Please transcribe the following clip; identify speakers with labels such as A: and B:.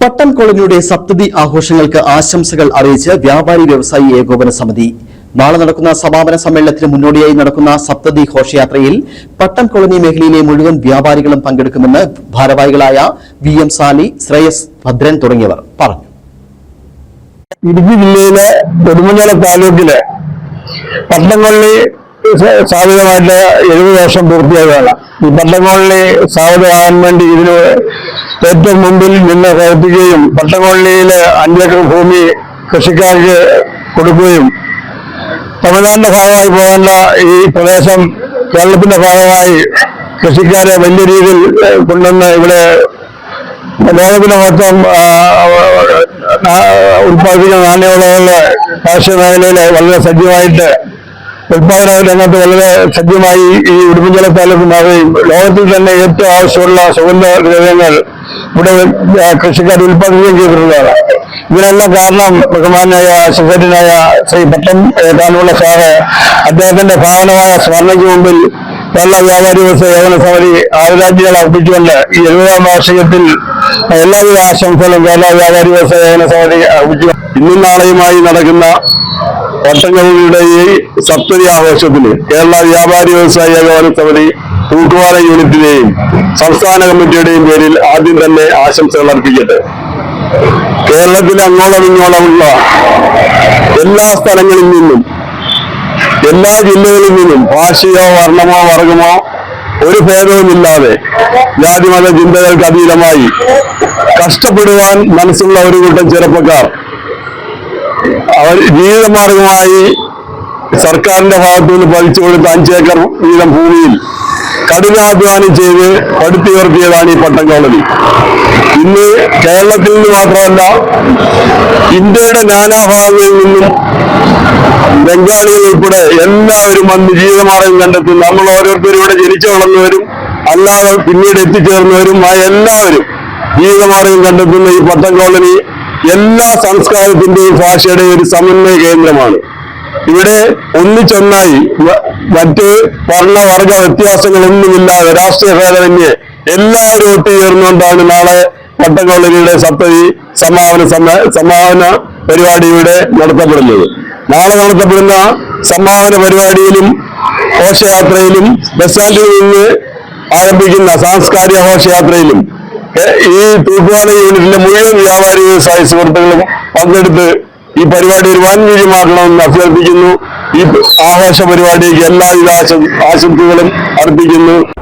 A: പട്ടം കോളനിയുടെ സപ്തതി ആഘോഷങ്ങൾക്ക് ആശംസകൾ അറിയിച്ച് വ്യാപാരി വ്യവസായി ഏകോപന സമിതി. നാളെ നടക്കുന്ന സമാപന സമ്മേളനത്തിന് മുന്നോടിയായി നടക്കുന്ന സപ്തതി ഘോഷയാത്രയിൽ പട്ടം കോളനി മേഖലയിലെ മുഴുവൻ വ്യാപാരികളും പങ്കെടുക്കുമെന്ന് ഭാരവാഹികളായ വി എം സാലി ശ്രേയസ് ഭദ്രൻ തുടങ്ങിയവർ പറഞ്ഞു.
B: ഇടുക്കി ജില്ലയിലെ നെടുമഞ്ഞാല താലൂക്കിലെ പട്ടംകൊള്ളി സ്ഥാപിതമായിട്ട് എഴുപത് വർഷം പൂർത്തിയായതാണ്. ഈ പട്ടംകൊള്ളി സ്ഥാപിതമാകാൻ വേണ്ടി ഇതിന് ഏറ്റവും മുമ്പിൽ നിന്ന് പ്രവർത്തിക്കുകയും പട്ടംകൊള്ളിയിലെ അഞ്ചേക്കർ ഭൂമി കൃഷിക്കാർക്ക് കൊടുക്കുകയും തമിഴ്നാടിന്റെ ഭാഗമായി പോകേണ്ട ഈ പ്രദേശം കേരളത്തിന്റെ ഭാഗമായി കൃഷിക്കാരെ വലിയ രീതിയിൽ കൊണ്ടുവന്ന് ഇവിടെ ലോകത്തിന് മൊത്തം ഉത്പാദിപ്പിക്കുന്ന നാണ്യവിളകളുടെ കാർഷിക മേഖലയിൽ വളരെ സജ്ജമായിട്ട് ഉത്പാദന രംഗത്ത് വളരെ സജ്ജമായി ഈ ഉടുമ്പൻചോല താലൂക്ക് മാറുകയും ലോകത്തിൽ തന്നെ ഏറ്റവും ആവശ്യമുള്ള സുഗന്ധ ദ്രവ്യങ്ങൾ ഇവിടെ കൃഷിക്കാർ ഉൽപ്പാദിക്കുകയും ചെയ്തിട്ടുള്ളതാണ്. ഇതിനെല്ലാം കാരണം ബഹുമാനായ സെക്രട്ടറിയായ ശ്രീ പട്ടം കാനുള്ള സാറ് അദ്ദേഹത്തിന്റെ ഭാവനമായ സ്മരണയ്ക്ക് മുമ്പിൽ കേരള വ്യാപാരി വ്യവസായ ഏകന സമിതി ആദരാഞ്ജലികൾ അർപ്പിച്ചുകൊണ്ട് ഈ എഴുപതാം വാർഷികത്തിൽ എല്ലാവിധ ആശംസകളും കേരള വ്യാപാരി വ്യവസായ ഏകന സമിതി അർപ്പിച്ചു. ഇന്നും നാളെയുമായി നടക്കുന്ന പട്ടങ്ങളുടെ ഈ സപ്തതി ആഘോഷത്തിന് കേരള വ്യാപാരി വ്യവസായി ഏകോപന സമിതി തൂക്കുവാല യൂണിറ്റിന്റെയും സംസ്ഥാന കമ്മിറ്റിയുടെയും പേരിൽ ആദ്യം തന്നെ ആശംസകൾ അർപ്പിക്കട്ടെ. കേരളത്തിലെ അങ്ങോളം ഇങ്ങോളമുള്ള എല്ലാ സ്ഥലങ്ങളിൽ നിന്നും എല്ലാ ജില്ലകളിൽ നിന്നും ഭാഷയോ വർണമോ വർഗമോ ഒരു ഭേദവുമില്ലാതെ ജാതിമത ചിന്തകൾക്ക് അതീതമായി കഷ്ടപ്പെടുവാൻ മനസ്സുള്ള ഒരു കൂട്ടം ചെറുപ്പക്കാർ അവർ ജീവിതമാർഗമായി സർക്കാരിന്റെ ഭാഗത്തു നിന്ന് പതിച്ചു കൊടുത്ത അഞ്ചേക്കർ വീതം ഭൂമിയിൽ കഠിനാധ്വാനം ചെയ്ത് പടുത്തുയർത്തിയതാണ് ഈ പട്ടം കോളനി. ഇന്ന് കേരളത്തിൽ നിന്ന് മാത്രമല്ല ഇന്ത്യയുടെ നാനാഭാഗങ്ങളിൽ നിന്നും ബംഗാളികൾ ഉൾപ്പെടെ എല്ലാവരും വന്ന് ജീവിതമാർഗം കണ്ടെത്തും. നമ്മൾ ഓരോരുത്തരും ഇവിടെ ജനിച്ചു വളർന്നവരും അല്ലാതെ പിന്നീട് എത്തിച്ചേർന്നവരും ആ എല്ലാവരും ജീവിതമാർഗം കണ്ടെത്തുന്ന ഈ പട്ടം കോളനി എല്ലാ സംസ്കാരത്തിന്റെയും ഭാഷയുടെയും ഒരു സമന്വയ കേന്ദ്രമാണ്. ഇവിടെ ഒന്നിച്ചൊന്നായി മറ്റ് വർണവർഗ വ്യത്യാസങ്ങളൊന്നുമില്ലാതെ രാഷ്ട്രീയ ഭേദമന്യേ എല്ലാവരും ഒത്തുചേർന്നുകൊണ്ടാണ് നാളെ പട്ടംകോളനിയുടെ സപ്തതി സമാപന സമാപന പരിപാടി ഇവിടെ നടത്തപ്പെടുന്നത്. നാളെ നടത്തപ്പെടുന്ന സമാപന പരിപാടിയിലും ഘോഷയാത്രയിലും ബസ് സ്റ്റാൻഡിൽ നിന്ന് ആരംഭിക്കുന്ന സാംസ്കാരിക ഘോഷയാത്രയിലും ഈ തൂക്കുവാല യൂണിറ്റിലെ മുഴുവൻ വ്യാപാരി വ്യവസായ സുഹൃത്തുക്കളും പങ്കെടുത്ത് ഈ പരിപാടി ഒരു വൻ വിജയമാക്കണമെന്ന് അഭ്യർത്ഥിക്കുന്നു. ഈ ആഘോഷ പരിപാടിക്ക് എല്ലാവിധ ആശം- ആശംസകളും അർപ്പിക്കുന്നു.